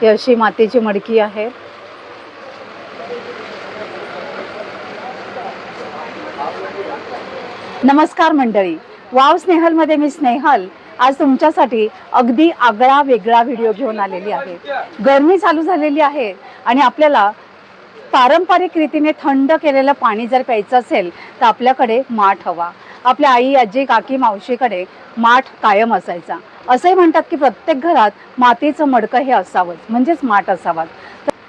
ही अशी मातीची मडकी आहे. नमस्कार मंडळी. वाव स्नेहलमध्ये मी स्नेहल. आज तुमच्यासाठी अगदी आगळा वेगळा व्हिडिओ घेऊन आलेली आहे. गरमी चालू झालेली आहे आणि आपल्याला पारंपरिक रीतीने थंड केलेलं पाणी जर प्यायचं असेल तर आपल्याकडे माठ हवा. आपल्या आई आजी काकी मावशीकडे माठ कायम असायचा. असंही म्हणतात की प्रत्येक घरात मातीचं मडकं हे असावंच म्हणजेच माठ असावा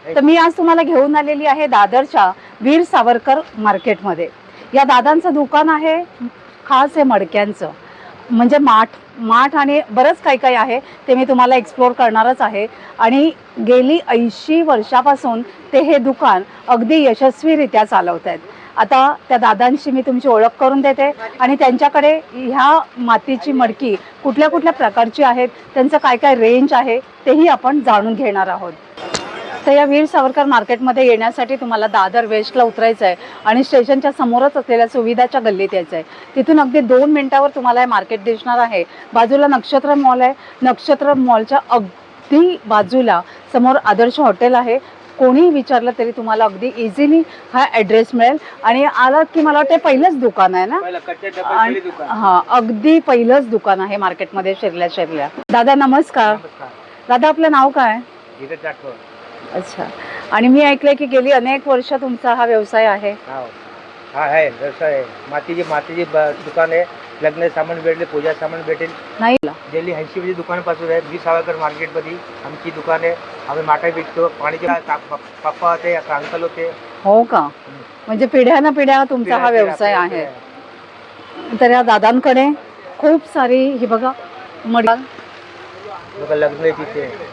तर मी आज तुम्हाला घेऊन आलेली आहे दादरच्या वीर सावरकर मार्केटमध्ये. या दादांचं दुकान आहे खास आहे मडक्यांचं. म्हणजे माठ माठ आणि बरंच काही काही आहे ते मी तुम्हाला एक्सप्लोअर करणारच आहे. आणि गेली ऐंशी वर्षापासून ते हे दुकान अगदी यशस्वीरित्या चालवत आहेत आता त्या दादांशी मी तुमची ओळख करून देते आणि त्यांच्याकडे ह्या मातीची मडकी कुठल्या कुठल्या प्रकारची आहेत त्यांचं काय काय रेंज आहे तेही आपण जाणून घेणार आहोत. तर या वीर सावरकर मार्केटमध्ये येण्यासाठी तुम्हाला दादर वेस्टला उतरायचं आहे आणि स्टेशनच्या समोरच असलेल्या सुविधाच्या गल्लीत यायचं आहे तिथून अगदी दोन मिनिटावर तुम्हाला हे मार्केट दिसणार आहे. बाजूला नक्षत्र मॉल आहे. नक्षत्र मॉलच्या अगदी बाजूला समोर आदर्श हॉटेल आहे. कोणीही विचारलं तरी तुम्हाला अगदी इझिली हा ॲड्रेस मिळेल. आणि आला की मला वाटतं पहिलंच दुकान आहे ना? हा अगदी पहिलंच दुकान आहे मार्केटमध्ये शिरल्या शिरल्या. दादा नमस्कार. दादा आपलं नाव काय? अच्छा. आणि मी ऐकलंय की गेली अनेक वर्ष तुमचा हा व्यवसाय आहे. हा हा आहे व्यवसाय आहे. मातीची मातीची ब- दुकान आहे. लग्न सामान भेटले पूजा सामान भेटेल. नाही. दिल्ली ऐंशी मध्ये दुकानापासून आहे. वी सावरकर मार्केटमध्ये आमची दुकान आहे. आम्ही माटा विकतो. का- पप्पा होते अंकल होते. हो का? म्हणजे पिढ्यानं पिढ्या तुमचा हा व्यवसाय आहे. तर या दादांकडे खूप सारी ही बघा मडी बघा लग्न आहे तिथे.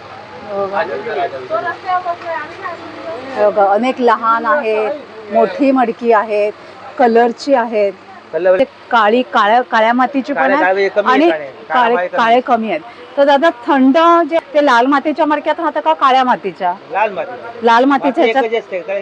बघा, अनेक लहान आहेत मोठी मडकी आहेत कलरची आहेत. ते काळी काळ्या काळ्या मातीची पण काळे- आहेत काळे आणि काळे- काळे काळे कमी. काळे आहेत. तर दादा थंड जे ते लाल मातीच्या मडक्यात राहतं का काळ्या मातीच्या? लाल माती. लाल मातीच्या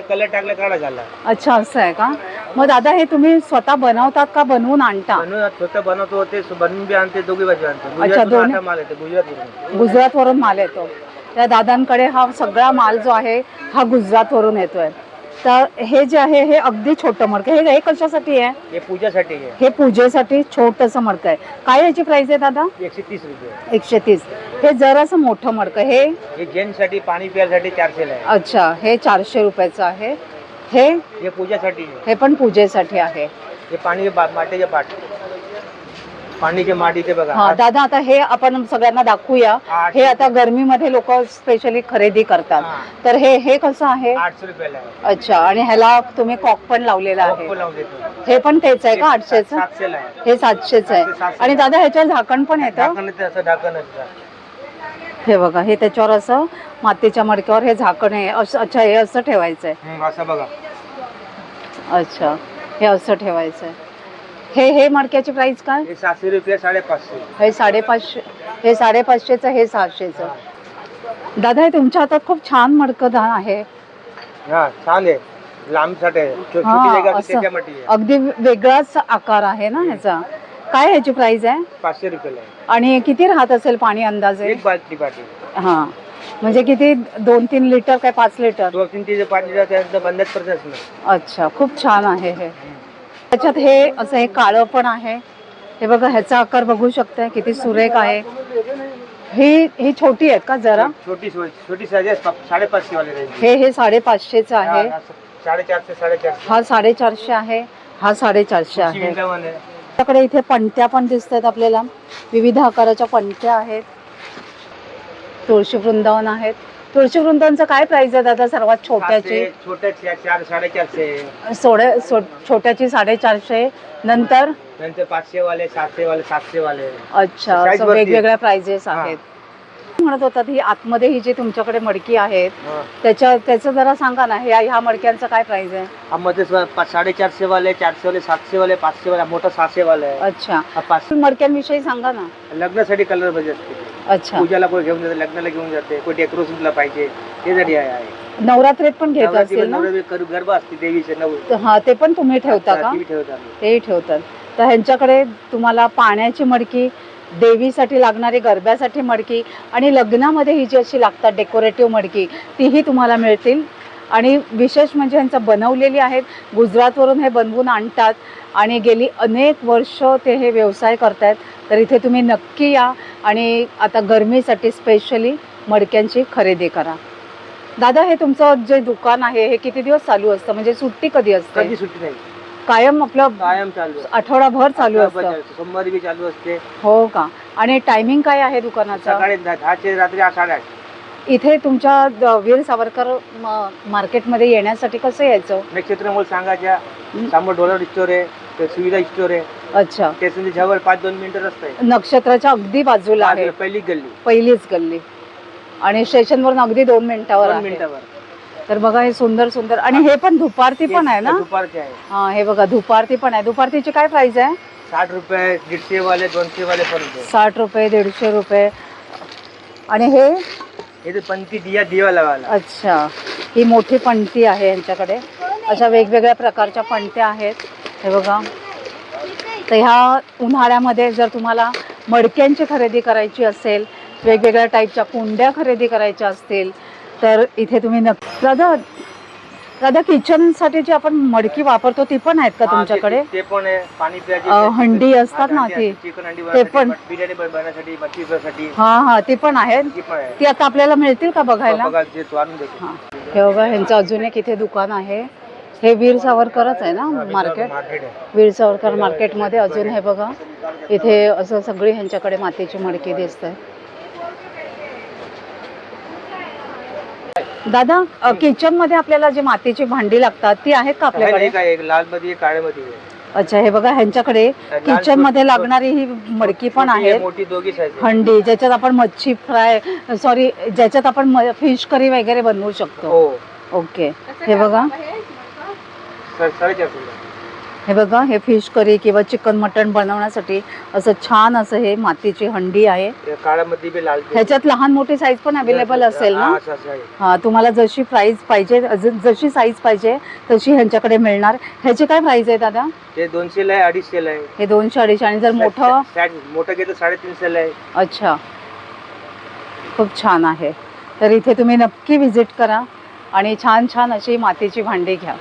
कलर टाकला काढा झाला. अच्छा असं आहे का? मग दादा हे तुम्ही स्वतः बनवतात का बनवून आणता? स्वतः बनवतो ते बनवून बी आणते दोघी बाजू आणतो. अच्छा, दोन्ही- गुजरातवरून. गुजरातवरून माल येतो. त्या दादांकडे हा सगळा माल जो आहे हा गुजरातवरून येतोय. तर हे जे आहे हे अगदी छोटं मडकं. हे हे कशासाठी आहे? हे पूजासाठी आहे. हे पूजेसाठी छोटंसं मडकं आहे. काय याची प्राइस आहे दादा? एकशे तीस रुपये. एकशे तीस. हे जरासं मोठं मडकं. हे? हे जेंट्ससाठी पाणी प्यायसाठी चारशे अच्छा हे चारशे रुपयाचं आहे. हे? हे पूजासाठी. हे पण पूजेसाठी आहे. हे पाणी बा- मातीचे बघा. हा दादा आता हे आपण सगळ्यांना दाखवूया. हे आता गरमीमध्ये लोक स्पेशली खरेदी करतात. हा. तर हे हे कसं आहे? आठशे रुपयाला आहे अच्छा आणि ह्याला तुम्ही कॉक पण लावलेला आहे. कोको लावून देतो. हे पण तेच आहे का? आठशेचं? सातशेला आहे. हे सातशेच आहे. सातशे. आणि दादा ह्याच्यावर झाकण पण येतं ढाकण येते असं ढाकण असतं हे बघा हे त्याच्यावर असं मातीच्या मडक्यावर हे झाकण आहे. असं अच्छा हे असं ठेवायचं आहे हम्म, असं बघा. अच्छा हे असं ठेवायचं आहे हे हे मडक्याची प्राइस काय? हे सातशे रुपये साडेपाचशे. हे साडेपाचशे हे साडेपाचशेचं हे सहाशेचं. दादा हे तुमच्या हातात खूप छान मडकं आहे. हा छान आहे. लांबसाठी आहे. छो- छोटी हा, जागा असं. त्याच्यामध्ये आहे. अगदी वेगळाच आकार आहे ना ह्याचा. काय ह्याची प्राइस आहे? पाचशे रुपयाला आहे. आणि किती राहत असेल पाणी अंदाजे? एक बाटली पाठी हा. म्हणजे किती? दोन तीन लिटर काय पाच लिटर दोन तीन तिचे पाणी जातं बंदच अच्छा खूप छान आहे हे. त्याच्यात हे असं हे काळं पण आहे. हे बघा ह्याचा आकार बघू शकताय किती सुरेख आहे. ही ही छोटी आहेत का जरा? छोटी छोटी साडेपाचशे वाले. हे हे साडेपाचशेचं आहे. हा, साडेचारशे साडेचारशे. हा साडेचारशे आहे हा साडेचारशे आहे. आपल्याकडे इथे पणत्या पण दिसत आहेत आपल्याला. विविध आकाराच्या पणत्या आहेत. तुळशी वृंदावन आहेत. तुळशी वृंदावनचं काय प्राइस आहे दादा? सर्वात छोट्याची? सातशे, छोट्या चा- चार साडेचारशे. सोडे सो छोट्याची साडेचारशे. नंतर? नंतर पाचशे वाले सातशे वाले सातशे वाले अच्छा Size असं वरती. वेगवेगळ्या प्राइजेस हा. आहेत. म्हणत होतात ही आतमध्ये ही जी तुमच्याकडे मडकी आहेत हा. त्याच्या त्याचं जरा सांगा ना ह्या ह्या मडक्यांचं काय प्राइस आहे? हा मध्ये स- पा- साडेचारशे वाले चारशे वाले सातशे वाले पाचशे वाले मोठा सहाशे वाले आहे. अच्छा. हा पाचशे मडक्यांविषयी सांगा ना. लग्नासाठी कलर पाहिजे असते. अच्छा. पूजाला कोणी घेऊन जाते लग्नाला घेऊन जाते कोणी डेकोरेशनला पाहिजे त्यासाठी आहे आहे. नवरात्रीत पण घेत असतील ना? गरबा असते देवीचे नऊ. हा ते पण तुम्ही ठेवता का? ती ठेवतात तर ह्यांच्याकडे तुम्हाला पाण्याची मडकी देवीसाठी लागणारी गरब्यासाठी मडकी आणि लग्नामध्ये ही जी अशी लागतात डेकोरेटिव्ह मडकी तीही तुम्हाला मिळतील. आणि विशेष म्हणजे ह्यांचं बनवलेली आहेत. गुजरातवरून हे बनवून आणतात. आणि गेली अनेक वर्ष ते हे व्यवसाय करतायत तर इथे तुम्ही नक्की या आणि आता गरमीसाठी स्पेशली मडक्यांची खरेदी करा. दादा हे तुमचं जे दुकान आहे हे किती दिवस चालू असतं? म्हणजे सुट्टी कधी असते? कधी सुट्टी नाही. कायम आपलं कायम चालू. आठवडाभर चालू असतं. सोमवारी बी चालू असते. हो का? आणि टायमिंग काय आहे दुकानाचा? सकाळी दहा- दहाचे रात्री आठ साडेआठ. इथे तुमच्या द- वीर सावरकर म- मार्केटमध्ये येण्यासाठी कसं यायचं? नक्षत्र मोल सांगायच्या. समोर डॉलर स्टोर आहे. ते सुविधा स्टोर आहे. अच्छा. स्टेशनच्या जवळ पाच दोन मिनिटं रस्ता आहे. नक्षत्राच्या अगदी बाजूला आहे. बाजूला पहिली गल्ली. पहिलीच गल्ली. आणि स्टेशनवरून अगदी दोन मिनिटावर दोन आहे. मिनिटावर. तर बघा हे सुंदर सुंदर. आणि हे पण धुपारती पण आहे ना? दुपारचे आहे. हा हे बघा धुपारती पण आहे. धुपारतीची काय प्राइस आहे? साठ रुपये दीडशे वाले दोनशे वाले पर्यंत आहे. साठ रुपये दीडशे रुपये. आणि हे? हे तर पंथी दिया दिवा लावायला अच्छा. ही मोठी पणती आहे यांच्याकडे. अशा वेगवेगळ्या प्रकारच्या पणत्या आहेत. हे बघा. तर ह्या उन्हाळ्यामध्ये जर तुम्हाला मडक्यांची खरेदी करायची असेल वेगवेगळ्या टाईपच्या कुंड्या खरेदी करायच्या असतील तर इथे तुम्ही नक्की दादा दादा किचनसाठी जी आपण मडकी वापरतो ती पण आहेत का तुमच्याकडे? ते पण हंडी असतात ना ती ते. पण. हा हा ती पण आहेत. ती आता आपल्याला मिळतील का बघायला? हा. हे बघा ह्यांचं अजून एक इथे दुकान आहे. हे वीर सावरकरच आहे ना मार्केट वीर सावरकर मार्केटमध्ये अजून हे बघा इथे असं सगळी ह्यांच्याकडे मातीची मडकी दिसत. आहे दादा किचनमध्ये आपल्याला जी मातीची भांडी लागतात ती आहेत का आपल्याकडे? लाल मध्ये. अच्छा हे बघा ह्यांच्याकडे किचनमध्ये लागणारी ही मडकी पण आहे, आहेत. मोठी दोघी साईज हंडी ज्याच्यात आपण मच्छी फ्राय सॉरी ज्याच्यात आपण फिश करी वगैरे बनवू शकतो. हो. ओके हे बघा. सा- साडेचारशे. हे बघा हे फिश करी किंवा चिकन मटण बनवण्यासाठी असं छान असं हे मातीची हंडी आहे. बी लाल. ह्याच्यात लहान मोठी साईज पण अवेलेबल असेल ना? हा, असं- असं आहे. हा तुम्हाला जशी प्राइस पाहिजे जशी साईज पाहिजे तशी ह्यांच्याकडे मिळणार. ह्याची काय प्राइस आहे दादा? ते दोनशे ला आहे अडीचशे ला आहे. हे दोनशे अडीचशे आणि जर मोठं साठ- मोठं घेतं साडेतीनशे ला आहे. अच्छा. खूप छान आहे. तर इथे तुम्ही नक्की विजिट करा आणि छान छान अशी मातीची भांडी घ्या.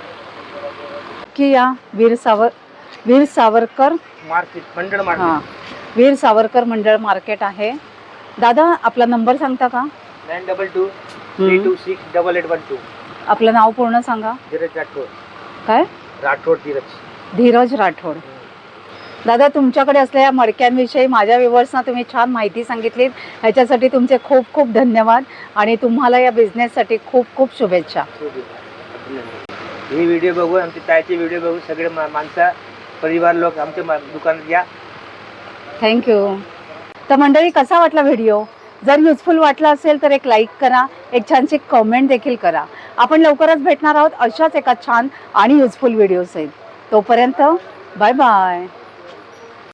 की या वीर सावर वीर सावरकर? मार्केट मंडळ हां. मार्केट वीर सावरकर मंडळ मार्केट आहे. दादा आपला नंबर सांगता का? Nine double two three two six double eight one two. आपलं नाव पूर्ण सांगा. धीरज राठोड. काय? राठोड धीरज. धीरज राठोड. दादा तुमच्याकडे असलेल्या मडक्यांविषयी माझ्या व्ह्युअर्सना तुम्ही छान माहिती सांगितलीत. ह्याच्यासाठी तुमचे खूप खूप धन्यवाद आणि तुम्हाला या बिझनेससाठी खूप खूप शुभेच्छा. हे व्हिडिओ बघून आमचे ताईचे व्हिडिओ बघून सगळे मा- माणसं परिवार लोक आमच्या मा- दुकानात या. थँक्यू तर मंडळी कसा वाटला व्हिडिओ जर युजफुल वाटला असेल तर एक लाईक करा. एक छानशी कमेंट देखील करा. आपण लवकरच भेटणार आहोत अशाच एका छान आणि युजफुल व्हिडिओ सहित. तोपर्यंत बाय बाय